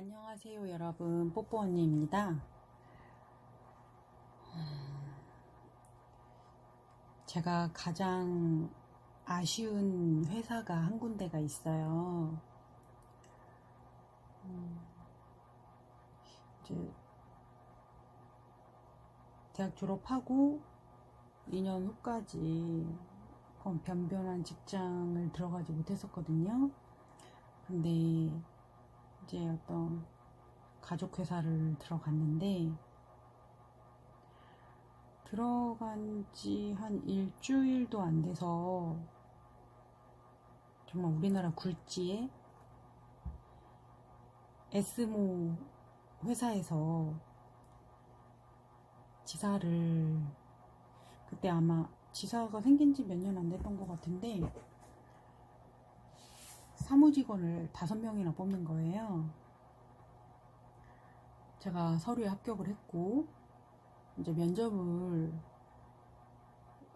안녕하세요 여러분. 뽀뽀 언니입니다. 제가 가장 아쉬운 회사가 한 군데가 있어요. 음, 이제 대학 졸업하고 2년 후까지 변변한 직장을 들어가지 못했었거든요. 근데 이제 어떤 가족 회사를 들어갔는데 들어간 지 한 일주일도 안 돼서 정말 우리나라 굴지에 에스모 회사에서 지사를 그때 아마 지사가 생긴 지 몇 년 안 됐던 것 같은데 사무직원을 다섯 명이나 뽑는 거예요. 제가 서류에 합격을 했고, 이제 면접을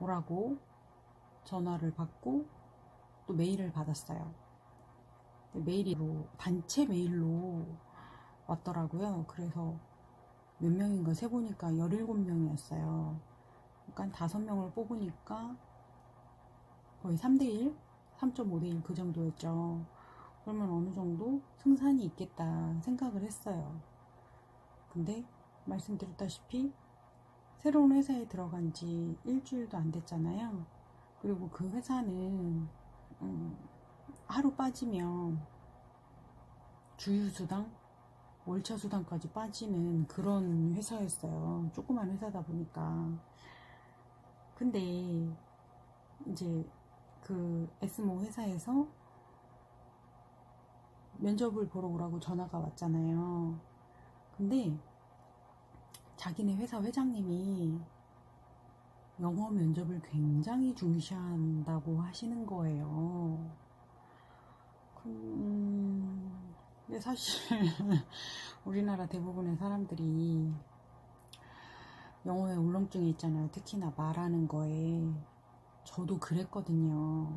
오라고 전화를 받고, 또 메일을 받았어요. 메일이로, 단체 메일로 왔더라고요. 그래서 몇 명인가 세보니까 17명이었어요. 그러니까 다섯 명을 뽑으니까 거의 3대1? 3.5대1 그 정도였죠. 그러면 어느 정도 승산이 있겠다 생각을 했어요. 근데 말씀드렸다시피 새로운 회사에 들어간 지 일주일도 안 됐잖아요. 그리고 그 회사는 음, 하루 빠지면 주유수당, 월차수당까지 빠지는 그런 회사였어요. 조그만 회사다 보니까. 근데 이제 그 에스모 회사에서 면접을 보러 오라고 전화가 왔잖아요. 근데 자기네 회사 회장님이 영어 면접을 굉장히 중시한다고 하시는 거예요. 음, 근데 사실 우리나라 대부분의 사람들이 영어에 울렁증이 있잖아요. 특히나 말하는 거에. 저도 그랬거든요.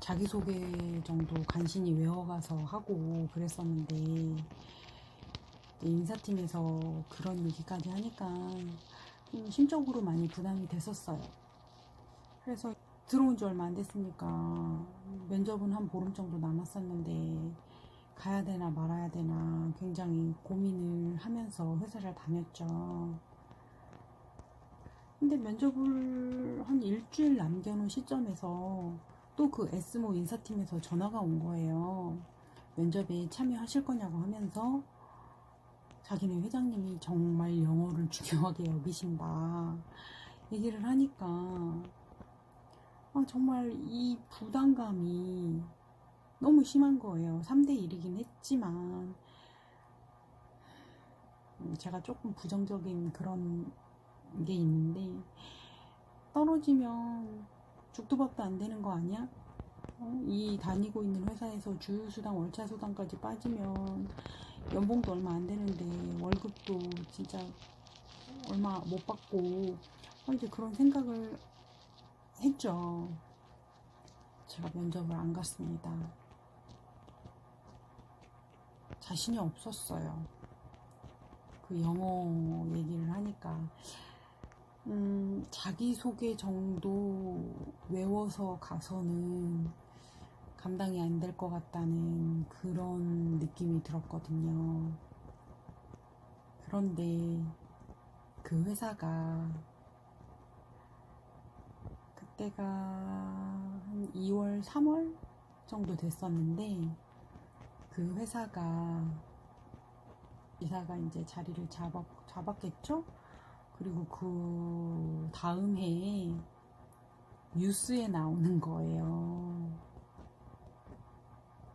자기소개 정도 간신히 외워가서 하고 그랬었는데 인사팀에서 그런 얘기까지 하니까 좀 심적으로 많이 부담이 됐었어요. 그래서 들어온 지 얼마 안 됐으니까 면접은 한 보름 정도 남았었는데 가야 되나 말아야 되나 굉장히 고민을 하면서 회사를 다녔죠. 근데 면접을 한 일주일 남겨놓은 시점에서 또그 에스모 인사팀에서 전화가 온 거예요. 면접에 참여하실 거냐고 하면서 자기네 회장님이 정말 영어를 중요하게 여기신다. 얘기를 하니까 아, 정말 이 부담감이 너무 심한 거예요. 3대1이긴 했지만 음, 제가 조금 부정적인 그런 게 있는데 떨어지면 죽도 밥도 안 되는 거 아니야? 어? 이 다니고 있는 회사에서 주유수당 월차수당까지 빠지면 연봉도 얼마 안 되는데 월급도 진짜 얼마 못 받고 어, 이제 그런 생각을 했죠. 제가 면접을 안 갔습니다. 자신이 없었어요. 그 영어 얘기를 하니까 음, 자기소개 정도 외워서 가서는 감당이 안 될 것 같다는 그런 느낌이 들었거든요. 그런데 그 회사가 그때가 한 2월, 3월 정도 됐었는데 그 회사가 이사가 이제 자리를 잡았, 잡았겠죠? 그리고 그 다음 해에 뉴스에 나오는 거예요.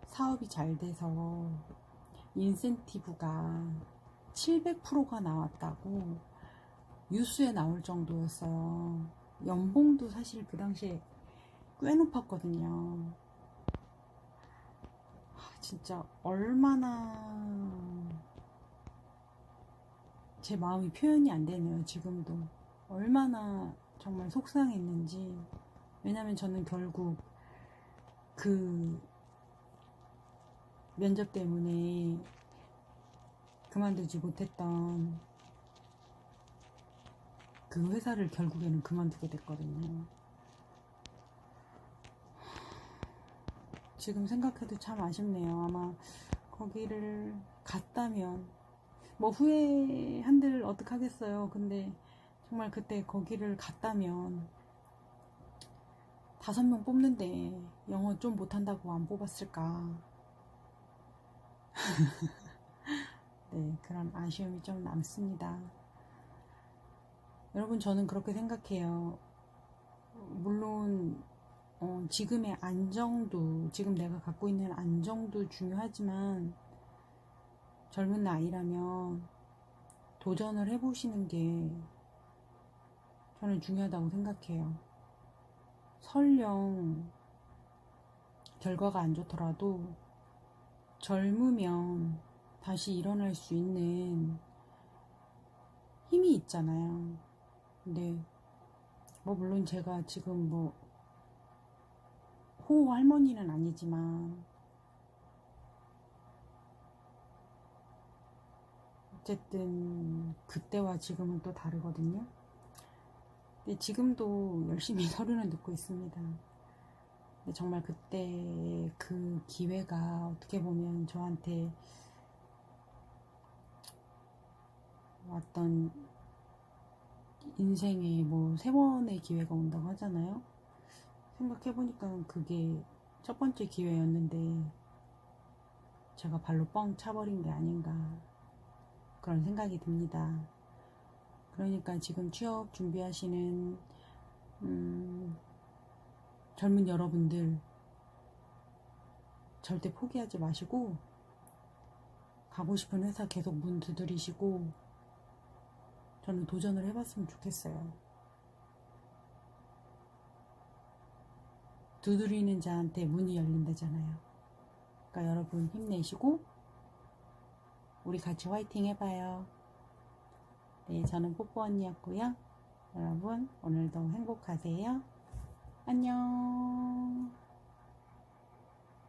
사업이 잘 돼서 인센티브가 700%가 나왔다고 뉴스에 나올 정도였어요. 연봉도 사실 그 당시에 꽤 높았거든요. 진짜 얼마나 제 마음이 표현이 안 되네요. 지금도 얼마나 정말 속상했는지 왜냐면 저는 결국 그 면접 때문에 그만두지 못했던 그 회사를 결국에는 그만두게 됐거든요. 지금 생각해도 참 아쉽네요. 아마 거기를 갔다면 뭐 후회한들 어떡하겠어요. 근데 정말 그때 거기를 갔다면 다섯 명 뽑는데 영어 좀 못한다고 안 뽑았을까. 네, 그런 아쉬움이 좀 남습니다. 여러분, 저는 그렇게 생각해요. 물론, 어, 지금의 안정도, 지금 내가 갖고 있는 안정도 중요하지만, 젊은 나이라면 도전을 해보시는 게 저는 중요하다고 생각해요. 설령 결과가 안 좋더라도 젊으면 다시 일어날 수 있는 힘이 있잖아요. 근데 뭐 물론 제가 지금 뭐 호호 할머니는 아니지만 어쨌든 그때와 지금은 또 다르거든요. 근데 지금도 열심히 서류는 듣고 있습니다. 근데 정말 그때 그 기회가 어떻게 보면 저한테 왔던 인생에 뭐 세 번의 기회가 온다고 하잖아요. 생각해보니까 그게 첫 번째 기회였는데 제가 발로 뻥 차버린 게 아닌가 그런 생각이 듭니다. 그러니까 지금 취업 준비하시는 음, 젊은 여러분들 절대 포기하지 마시고 가고 싶은 회사 계속 문 두드리시고 저는 도전을 해봤으면 좋겠어요. 두드리는 자한테 문이 열린다잖아요. 그러니까 여러분 힘내시고 우리 같이 화이팅 해봐요. 네, 저는 뽀뽀 언니였고요. 여러분 오늘도 행복하세요. 안녕.